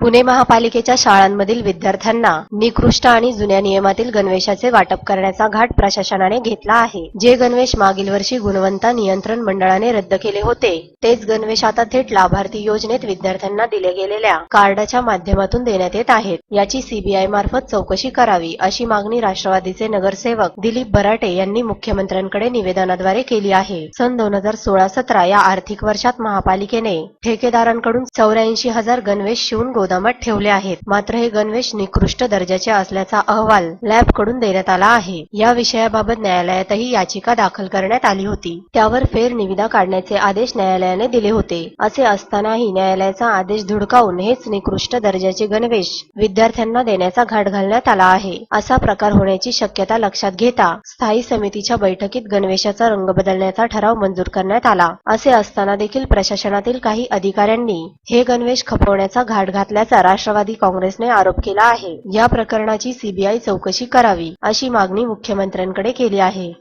पुणे महापालिकेच्या शाळांमधील विद्यार्थ्यांना निकृष्ट आणि जुन्या नियमातील गणवेशाचे वाटप करण्याचा घाट प्रशासनाने घेतला आहे. जे गणवेश मागील वर्षी गुणवंता नियंत्रण मंडळाने रद्द केले होते तेच गणवेश आता थेट लाभार्थी योजनेत विद्यार्थ्यांना दिले गेलेल्या कार्डाच्या माध्यमातून देण्यात येत आहेत. याची सीबीआय मार्फत चौकशी करावी अशी मागणी राष्ट्रवादीचे नगरसेवक दिलीप बराटे यांनी मुख्यमंत्र्यांकडे निवेदनाद्वारे केली आहे. सन दोन हजार सोळा सतरा या आर्थिक वर्षात महापालिकेने ठेकेदारांकडून चौऱ्याऐंशी हजार गणवेश शिवून गोदामात ठेवले आहेत. मात्र हे गणवेश निकृष्ट दर्जाचे असल्याचा अहवाल लॅबकडून देण्यात आला आहे. या विषयाबाबत न्यायालयातही याचिका दाखल करण्यात आली होती. त्यावर फेरनिविदा काढण्याचे आदेश न्यायालयाने दिले होते. असे असतानाही न्यायालयाचा आदेश धुडकावून हेच निकृष्ट दर्जाचे गणवेश विद्यार्थ्यांना देण्याचा घाट घालण्यात आला आहे. असा प्रकार होण्याची शक्यता लक्षात घेता स्थायी समितीच्या बैठकीत गणवेशाचा रंग बदलण्याचा ठराव मंजूर करण्यात आला. असे असताना देखील प्रशासनातील काही अधिकाऱ्यांनी हे गणवेश खपवण्याचा घाट घातला घातल्याचा राष्ट्रवादी काँग्रेसने आरोप केला आहे. या प्रकरणाची सीबीआय चौकशी करावी अशी मागणी मुख्यमंत्र्यांकडे केली आहे.